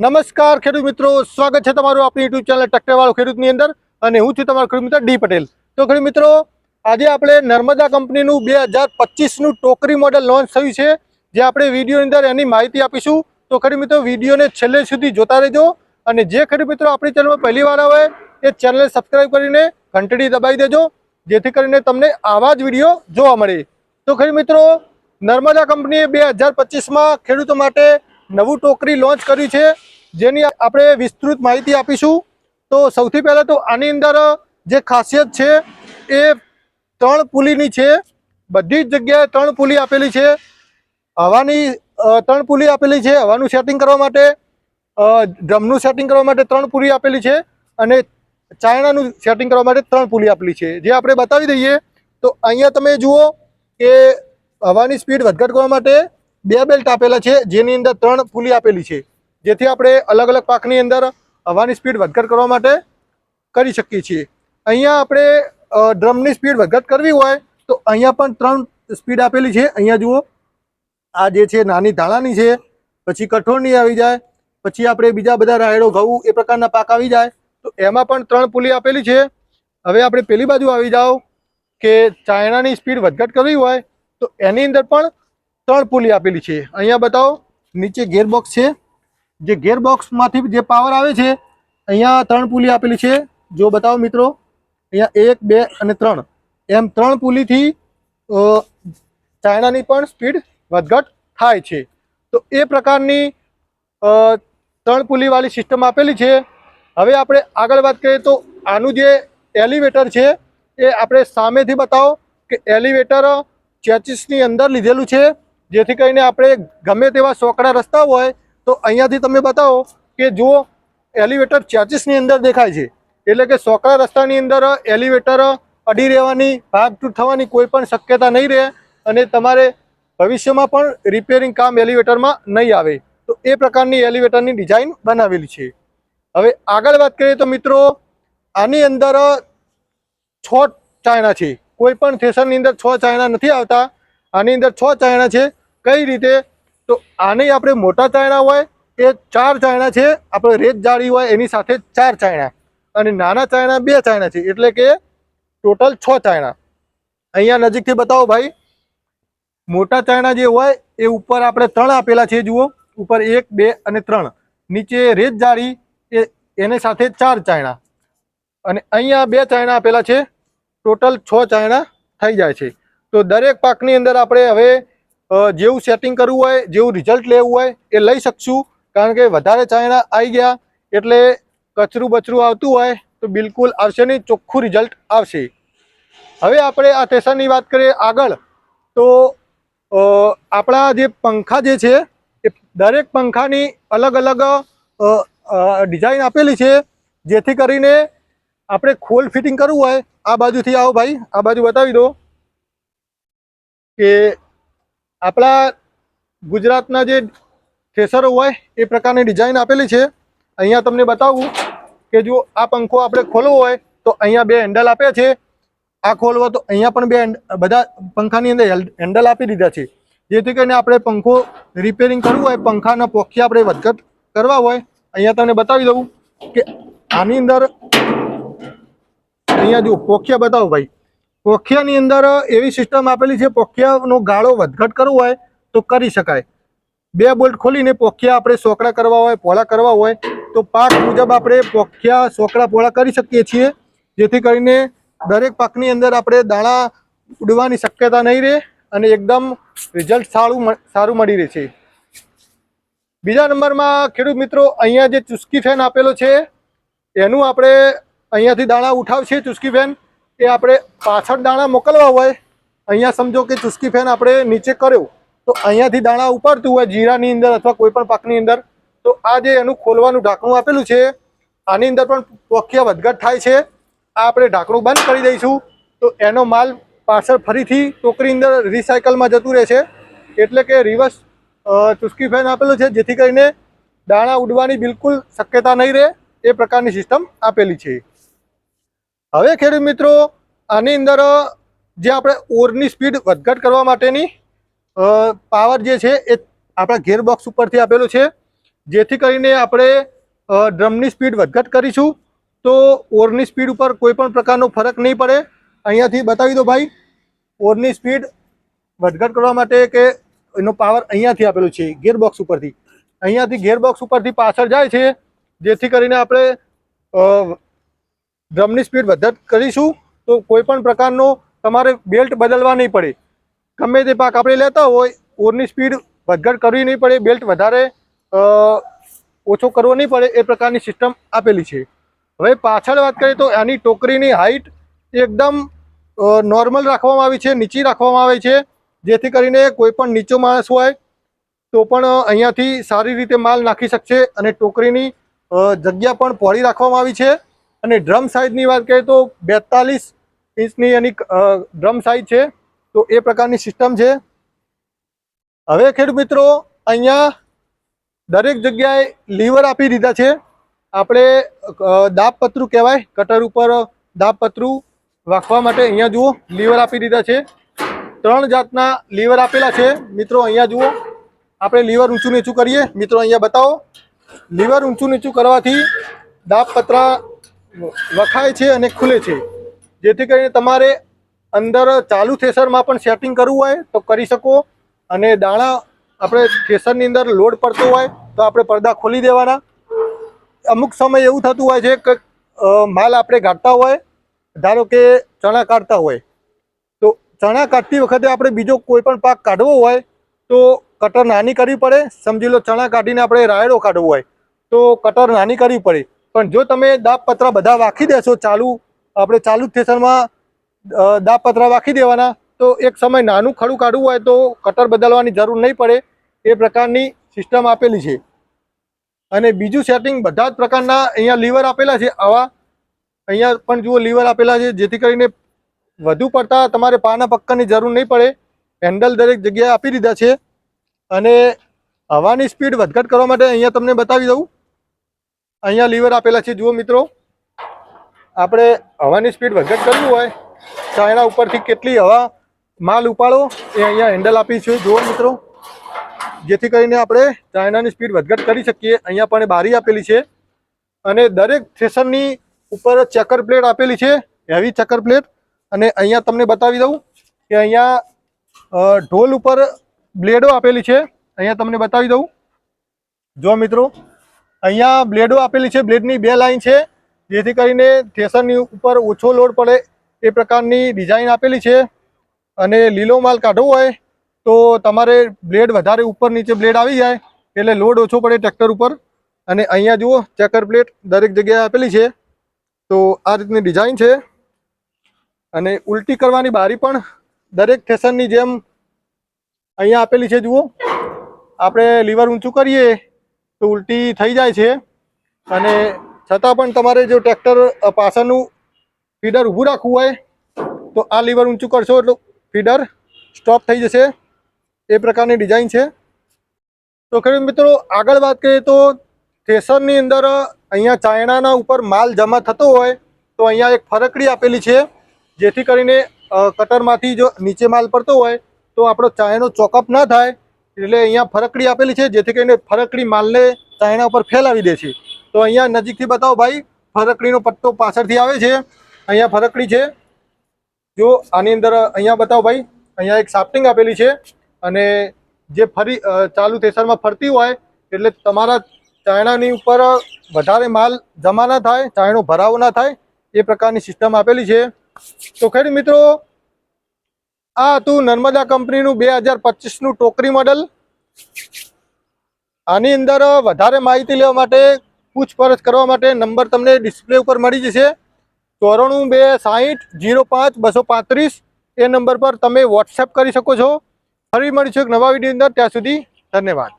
નમસ્કાર ખેડૂત મિત્રો, સ્વાગત છે તમારું આપણી યુટ્યુબ ચેનલ ટક્કરવાળો ખેડૂતની અંદર અને હું છું તમારો ખેડૂત મિત્ર ડી પટેલ. તો ખેડૂત મિત્રો, આજે આપણે નર્મદા કંપનીનું બે હજાર પચીસનું ટોકરી મોડલ લોન્ચ થયું છે, જે આપણે વિડીયોની અંદર એની માહિતી આપીશું. તો ખેડૂત મિત્રો, વિડીયોને છેલ્લે સુધી જોતા રહેજો અને જે ખેડૂત મિત્રો આપણી ચેનલમાં પહેલી વાર આવે, એ ચેનલને સબસ્ક્રાઈબ કરીને ઘંટડી દબાવી દેજો, જેથી કરીને તમને આવા જ વીડિયો જોવા મળે. તો ખેડૂત મિત્રો, નર્મદા કંપનીએ બે હજાર પચીસમાં ખેડૂતો માટે નવું ટોકરી લોન્ચ કર્યું છે, જેની આપણે વિસ્તૃત માહિતી આપીશું. તો સૌથી પહેલાં તો આની અંદર જે ખાસિયત છે, એ ત્રણ પુલીની છે. બધી જ જગ્યાએ ત્રણ પુલી આપેલી છે. હવાની ત્રણ પુલી આપેલી છે, હવાનું સેટિંગ કરવા માટે ડ્રમનું સેટિંગ કરવા માટે ત્રણ પુલી આપેલી છે અને ચાયણાનું સેટિંગ કરવા માટે ત્રણ પુલી આપેલી છે. જે આપણે બતાવી દઈએ, તો અહીંયા તમે જુઓ કે હવાની સ્પીડ વધઘટ કરવા માટે બે બેલ્ટ આપેલા છે, જેની અંદર ત્રણ પુલી આપેલી છે, જેથી આપણે અલગ અલગ પાકની અંદર હવાની સ્પીડ વધઘટ કરવા માટે કરી શકીએ છીએ. અહીંયા આપણે ડ્રમની સ્પીડ વધઘટ કરવી હોય, તો અહીંયા પણ ત્રણ સ્પીડ આપેલી છે. અહીંયા જુઓ, આ જે છે નાની ધાણાની છે, પછી કઠોળની આવી જાય, પછી આપણે બીજા બધા રાયડો, ઘઉં, એ પ્રકારના પાક આવી જાય, તો એમાં પણ ત્રણ પુલી આપેલી છે. હવે આપણે પેલી બાજુ આવી જાઓ, કે ચાયણાની સ્પીડ વધઘટ કરવી હોય, તો એની અંદર પણ ત્રણ પુલી આપેલી છે. અહીંયા બતાવો, નીચે ગેરબોક્સ છે. જે ગેરબોક્સમાંથી જે પાવર આવે છે, અહીંયા ત્રણ પુલી આપેલી છે. જો બતાવો મિત્રો, અહીંયા એક, બે અને ત્રણ. એમ ત્રણ પુલીથી ચાઇનાની પણ સ્પીડ વધઘટ થાય છે. તો એ પ્રકારની ત્રણ પુલીવાળી સિસ્ટમ આપેલી છે. હવે આપણે આગળ વાત કરીએ તો આનું જે એલિવેટર છે, એ આપણે સામેથી બતાવો કે એલિવેટર ચેચિસની અંદર લીધેલું છે. જેથી કરીને આપણે ગમે તેવા સોકડા રસ્તા હોય તો અહીંયાથી તમે બતાવો કે જુઓ, એલિવેટર ચેચિસની અંદર દેખાય છે. એટલે કે સોકડા રસ્તાની અંદર એલિવેટર અડી રહેવાની, ભાગતૂટ થવાની કોઈ પણ શક્યતા નહીં રહે અને તમારે ભવિષ્યમાં પણ રિપેરિંગ કામ એલિવેટરમાં નહીં આવે. તો એ પ્રકારની એલિવેટરની ડિઝાઇન બનાવેલી છે. હવે આગળ વાત કરીએ તો મિત્રો, આની અંદર છ ચાયણા છે. કોઈ પણ થેસરની અંદર છ ચાયણા નથી આવતા. આની અંદર છ ચાયણા છે. કઈ રીતે? તો આને આપણે મોટા ચાયણા હોય, એ ચાર ચાયણા છે, આપણે રેત જાળી હોય, એની સાથે ચાર ચાયણા. અને નાના ચાયણા બે ચાયણા છે, એટલે કે ટોટલ છ ચાયણા. અહીંયા નજીકથી બતાવો ભાઈ. મોટા ચાયણા જે હોય, એ ઉપર આપણે ત્રણ આપેલા છે, જુઓ. ઉપર એક, બે અને ત્રણ. નીચે રેત જાળી, એ એને સાથે ચાર ચાયણા. અને અહીંયા બે ચાયણા આપેલા છે. ટોટલ છ ચાયણા થઈ જાય છે. તો દરેક પાકની અંદર આપણે હવે જેવું સેટિંગ કરવું હોય, જેવું રિઝલ્ટ લેવું હોય, એ લઈ શકશું. કારણ કે વધારે ચાયણા આવી ગયા, એટલે કચરું બચરું આવતું હોય, તો બિલકુલ આવશે નહીં, ચોખ્ખું રિઝલ્ટ આવશે. હવે આપણે આ ટેશનની વાત કરીએ આગળ. તો આપણા જે પંખા જે છે, એ દરેક પંખાની અલગ અલગ ડિઝાઇન આપેલી છે, જેથી કરીને આપણે ખોલ ફિટિંગ કરવું હોય. આ બાજુથી આવો ભાઈ, આ બાજુ બતાવી દો. કે આપણા ગુજરાતના જે થેસરો હોય એ પ્રકારની ડિઝાઇન આપેલી છે. અહીંયા તમને બતાવું કે જો આ પંખો આપણે ખોલવો હોય તો અહીંયા બે હેન્ડલ આપ્યા છે. આ ખોલવો તો અહીંયા પણ બે બધા પંખાની અંદર હેન્ડલ આપી દીધા છે. જેથી કરીને આપણે પંખો રિપેરિંગ કરવું હોય, પંખાના પોખી આપણે વધઘટ કરવા હોય, અહીંયા તમને બતાવી દઉં કે આની અંદર અહીંયા જો પોખિયા બતાવો ભાઈ. પોખિયાની અંદર એવી સિસ્ટમ આપેલી છે, પોખિયાનો ગાળો વધઘટ કરવો હોય તો કરી શકાય. બે બોલ્ટ ખોલીને પોખિયા આપણે સોકડા કરવા હોય, પોળા કરવા હોય, તો પાક મુજબ આપણે પોખિયા, સોકડા, પોળા કરી શકીએ છીએ. જેથી કરીને દરેક પાકની અંદર આપણે દાણા ઉડવાની શક્યતા નહીં રહે અને એકદમ રિઝલ્ટ સારું સારું મળી રહે છે. બીજા નંબરમાં ખેડૂત મિત્રો, અહીંયા જે ચુસ્કી ફેન આપેલો છે, એનું આપણે અહીંયાથી દાણા ઉઠાવશે ચુસ્કી ફેન એ આપણે પાછળ દાણા મોકલવા હોય, અહીંયા સમજો કે ચુસ્કી ફેન આપણે નીચે કર્યો, તો અહીંયાથી દાણા ઉપાડતું હોય જીરાની અંદર અથવા કોઈ પણ પાકની અંદર, તો આ જે એનું ખોલવાનું ઢાંકણું આપેલું છે, આની અંદર પણ પોખિયા વધઘટ થાય છે. આ આપણે ઢાંકણું બંધ કરી દઈશું, તો એનો માલ પાછળ ફરીથી ટોકરી અંદર રિસાયકલમાં જતું રહેશે એટલે કે રિવર્સ ચુસ્કી ફેન આપેલું છે, જેથી કરીને દાણા ઉડવાની બિલકુલ શક્યતા નહીં રહે, એ પ્રકારની સિસ્ટમ આપેલી છે. હવે ખેડૂત મિત્રો, આની અંદર જે આપણે ઓરની સ્પીડ વધઘટ કરવા માટેની પાવર જે છે એ આપણા ગેર બોક્સ ઉપરથી આપેલું છે. જેથી કરીને આપણે ડ્રમની સ્પીડ વધઘટ કરીશું. તો ઓરની સ્પીડ ઉપર કોઈ પણ પ્રકારનો ફરક નહીં પડે. અહીંયાથી બતાવી દો ભાઈ, ઓરની સ્પીડ વધઘટ કરવા માટે કે એનો પાવર અહીંયાથી આપેલો છે, ગેરબોક્સ ઉપરથી. અહીંયાથી ગેરબોક્સ ઉપરથી પાછળ જાય છે. જેથી કરીને આપણે ડ્રમની સ્પીડ વધત કરીશું તો કોઈ પણ પ્રકારનો તમારે બેલ્ટ બદલવા નહીં પડે. ગમે તે પાક આપણે લેતા હોય, ઓરની સ્પીડ વધઘટ કરવી નહીં પડે, બેલ્ટ વધારે ઓછો કરવો નહીં પડે એ પ્રકારની સિસ્ટમ આપેલી છે. હવે પાછળ વાત કરીએ તો આની ટોકરીની હાઇટ એકદમ નોર્મલ રાખવામાં આવી છે, નીચી રાખવામાં આવે છે. જેથી કરીને કોઈ પણ નીચો માણસ હોય તો પણ અહીંયાથી સારી રીતે માલ નાખી શકશે અને ટોકરીની જગ્યા પણ પહોળી રાખવામાં આવી છે. અને ડ્રમ સાઇઝની વાત કરીએ તો બેતાલીસ ઇંચની એની ડ્રમ સાઇઝ છે, તો એ પ્રકારની સિસ્ટમ છે. હવે ખેડૂત મિત્રો, અહીંયા દરેક જગ્યાએ લીવર આપી દીધા છે. આપણે દાબપત્રું કહેવાય કટર ઉપર દાબપત્રું વાંખવા માટે અહીંયા જુઓ લીવર આપી દીધા છે. ત્રણ જાતના લીવર આપેલા છે. મિત્રો, અહીંયા જુઓ, આપણે લીવર ઊંચું નીચું કરીએ. મિત્રો, અહીંયા બતાવો. લીવર ઊંચું નીચું કરવાથી દાબપત્રા વખાય છે અને ખુલે છે. જેથી કરીને તમારે અંદર ચાલુ થેસરમાં પણ સેટિંગ કરવું હોય તો કરી શકો. અને દાણા આપણે થેસરની અંદર લોડ પડતો હોય તો આપણે પડદા ખોલી દેવાના. અમુક સમય એવું થતું હોય છે કે માલ આપણે કાઢતા હોય, ધારો કે ચણા કાઢતા હોય. તો ચણા કાઢતી વખતે આપણે બીજો કોઈ પણ પાક કાઢવો હોય તો કટર નાની કરવી પડે. સમજી લો ચણા કાઢીને આપણે રાયડો કાઢવો હોય તો કટર નાની કરવી પડે. પણ જો તમે દાબ પતરા બધા વાખી દેશો ચાલુ, આપણે ચાલુ જ થેસરમાં દાબ પતરા વાખી દેવાના, તો એક સમય નાનું ખડું કાઢવું હોય તો કટર બદલવાની જરૂર નહીં પડે. એ પ્રકારની સિસ્ટમ આપેલી છે. અને બીજું સેટિંગ બધા જ પ્રકારના અહીંયા લીવર આપેલા છે. આવા અહીંયા પણ જુઓ, લીવર આપેલા છે, જેથી કરીને વધુ પડતા તમારે પાના પક્કાની જરૂર નહીં પડે. હેન્ડલ દરેક જગ્યાએ આપી દીધા છે. અને હવાની સ્પીડ વધઘટ કરવા માટે અહીંયા તમને બતાવી દઉં. અહીંયા લીવર આપેલા છે. જુઓ મિત્રો, આપણે હવાની સ્પીડ વધઘટ કરવું હોય તો એના ઉપરથી કેટલી હવા માલ ઉપાડો એ અહીંયા હેન્ડલ આપી છે. જુઓ મિત્રો, જેથી કરીને આપણે ચાઇનાની સ્પીડ વધઘટ કરી શકીએ. અહીંયા પણ બારી આપેલી છે અને દરેક સ્ટેશનની ઉપર ચેકર પ્લેટ આપેલી છે હેવી ચેકર પ્લેટ. અને અહીંયા તમને બતાવી દઉં કે અહીંયા ઢોલ ઉપર બ્લેડો આપેલી છે. અહીંયા તમને બતાવી દઉં. જો મિત્રો અહીંયા બ્લેડો આપેલી છે, બ્લેડની બે લાઈન છે, જેથી કરીને થેસરની ઉપર ઓછો લોડ પડે એ પ્રકારની ડિઝાઇન આપેલી છે. અને લીલો માલ કાઢવો હોય તો તમારે બ્લેડ વધારે ઉપર નીચે બ્લેડ આવી જાય, એટલે લોડ ઓછો પડે ટ્રેક્ટર ઉપર. અને અહીંયા જુઓ, ચેકર પ્લેટ દરેક જગ્યાએ આપેલી છે. તો આ રીતની ડિઝાઇન છે. અને ઉલટી કરવાની બારી પણ દરેક સ્ટેશનની જેમ અહીંયા આપેલી છે, જુઓ. આપણે લીવર ઊંચું કરીએ. તો ઉલટી થઈ જાય છે. અને છતાં પણ તમારે જો ટ્રેક્ટર પાછળનું ફીડર ઊભું રાખવું હોય, તો આ લીવર ઊંચું કરશો એટલે ફીડર સ્ટોપ થઈ જશે. એ પ્રકારની ડિઝાઇન છે. તો ખેડૂત મિત્રો, આગળ વાત કરીએ તો થ્રેસરની અંદર અહીંયા ચાયણાના ઉપર માલ જમા થતો હોય, તો અહીંયા એક ફરકડી આપેલી છે, જેથી કરીને કટરમાંથી જો નીચે માલ પડતો હોય, તો આપણો ચાયણો ચોકઅપ ના થાય એટલે અહીંયા ફરકડી આપેલી છે, જેથી કરીને ફરકડી માલને ચાયણા ઉપર ફેલાવી દે છે. તો અહીંયા નજીકથી બતાવો ભાઈ, ફરકડીનો પટ્ટો પાછળથી આવે છે. અહીંયા ફરકડી છે. જો આની અંદર અહીંયા બતાવો ભાઈ, અહીંયા એક સાફ્ટિંગ આપેલી છે. અને જે ફરી ચાલુ થેસરમાં ફરતી હોય, એટલે તમારા ચાયણાની ઉપર વધારે માલ જમા ના થાય, ચાયણો ભરાવો ના થાય, એ પ્રકારની સિસ્ટમ આપેલી છે. તો ખરી મિત્રો આ હતું નર્મદા કંપનીનું બે હજાર પચીસનું ટોકરી મોડલ. આની અંદર વધારે માહિતી લેવા માટે, પૂછપરછ કરવા માટે નંબર તમને ડિસ્પ્લે ઉપર મળી જશે. ચોરાણું બે સાહીઠ જીરો પાંચ બસો પાંત્રીસ એ નંબર પર તમે વોટ્સએપ કરી શકો છો. ફરી મળીશું એક નવા વીડિયો અંદર. ત્યાં સુધી ધન્યવાદ.